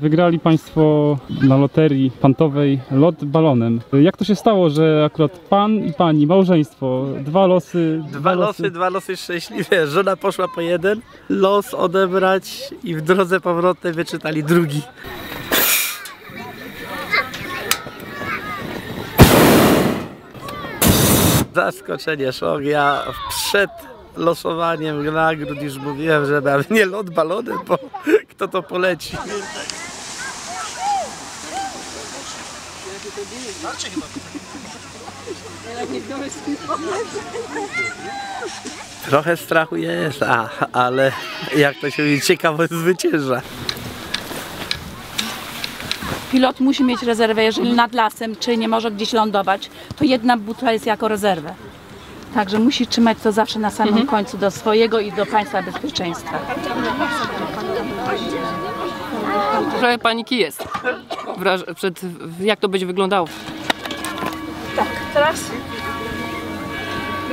Wygrali Państwo na loterii pantowej lot balonem. Jak to się stało, że akurat Pan i Pani, małżeństwo, dwa losy... Dwa losy, dwa losy szczęśliwe. Żona poszła po jeden, los odebrać i w drodze powrotnej wyczytali drugi. Zaskoczenie, szok. Ja przed losowaniem nagród już mówiłem, że nie lot balonem, bo kto to poleci. Trochę strachu jest, a, ale jak to się mówi, ciekawość zwycięża. Pilot musi mieć rezerwę, jeżeli nad lasem, czy nie może gdzieś lądować, to jedna butla jest jako rezerwę. Także musi trzymać to zawsze na samym końcu do swojego i do państwa bezpieczeństwa. Trochę paniki jest. Wraż- przed, jak to będzie wyglądało. Teraz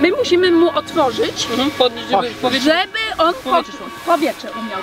my musimy mu otworzyć, Podnieść, żeby powietrze... żeby on po, Powietrze szło. powietrze umiał.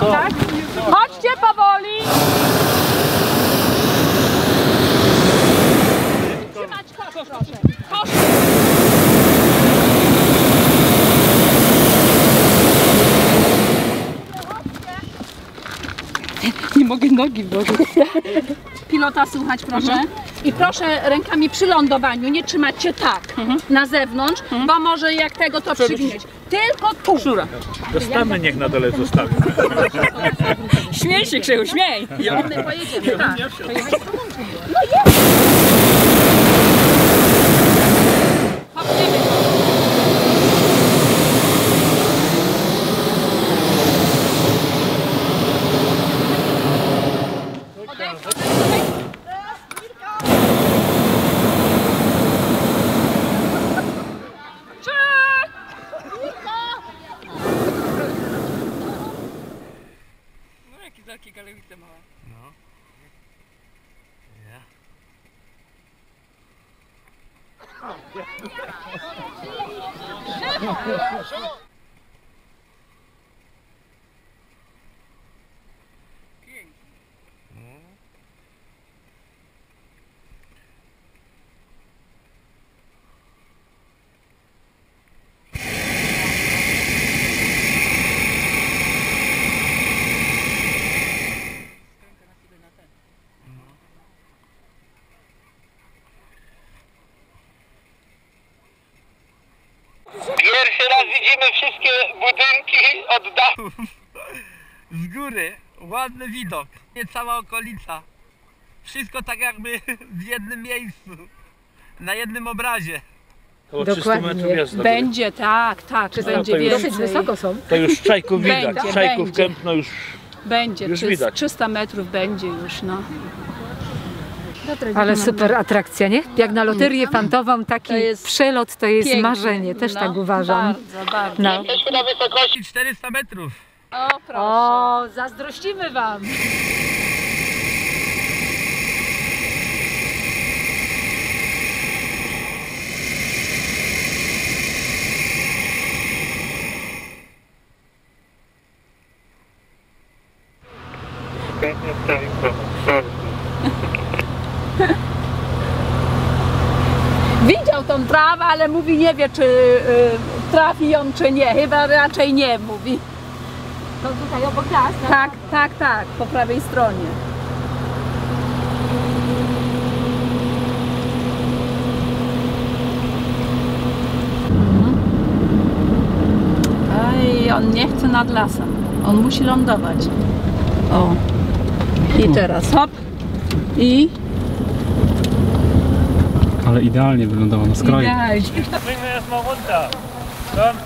Tak? Chodźcie powoli! Trzymać kosz, proszę. Kosz. Nie mogę nogi włożyć. Pilota słuchać proszę. I proszę rękami przy lądowaniu nie trzymać się tak na zewnątrz, bo może jak tego to przywinieć. Tylko tu. Szura. Dostamy niech na dole zostawi. Śmiej się, Krzychu, śmiej! My pojedziemy, tak. Popniemy. velký Yeah. Wszystkie budynki od dachu. Z góry, ładny widok. Nie cała okolica. Wszystko tak jakby w jednym miejscu. Na jednym obrazie. Około 300 metrów jest. do góry. Będzie, tak, tak, będzie to już- więcej. Dosyć wysoko To już czajków widać. Będzie, Czajków będzie. kępno już Będzie, Już trzysta- widać. 300 metrów będzie już, no. Ale super atrakcja, nie? Jak na loterię mhm. fantową taki jest przelot to jest piękny, marzenie, też tak no, tak uważam. Bardzo, bardzo. No. Jesteśmy na wysokości 400 metrów. O, proszę. O, zazdrościmy Wam. Thank you. Trawę, ale mówi nie wie, czy y, trafi ją, czy nie. Chyba raczej nie, mówi. To tutaj obok nas. Tak, tak, tak, po prawej stronie. Aj, on nie chce nad lasem. On musi lądować. O. I teraz hop. I Ale idealnie wyglądała na skraju. idealnie. Bringen wir erstmal runter. Komm.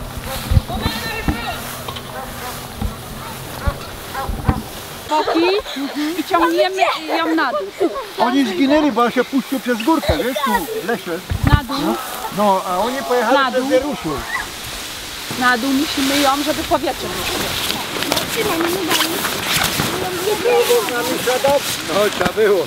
boki i ciągniemy ją na dół. Oni zginęli, bo on się puścił przez górkę, wiesz, tu w lesie. Na dół, No, a oni pojechali Na przez dół. Wieruszu. na dół musimy ją, żeby powietrze wyszło. No, trzeba było.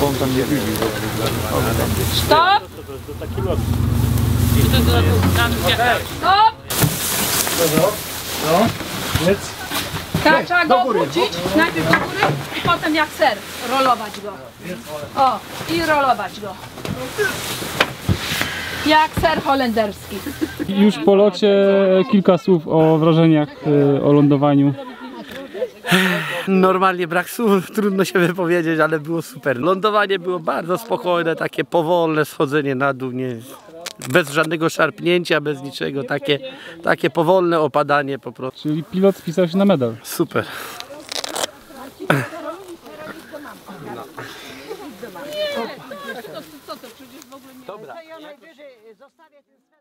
Bo on tam nie widzi. Stop. Stop. Tak, trzeba go obrócić. Najpierw do góry i potem jak ser rolować go. O, i rolować go. Jak ser holenderski. Już po locie kilka słów o wrażeniach, y, o lądowaniu. Normalnie brak słów, trudno się wypowiedzieć, ale było super. Lądowanie było bardzo spokojne, takie powolne schodzenie na dół, nie, bez żadnego szarpnięcia, bez niczego, takie, takie powolne opadanie po prostu. Czyli pilot spisał się na medal. Super. najwyżej zostawię ten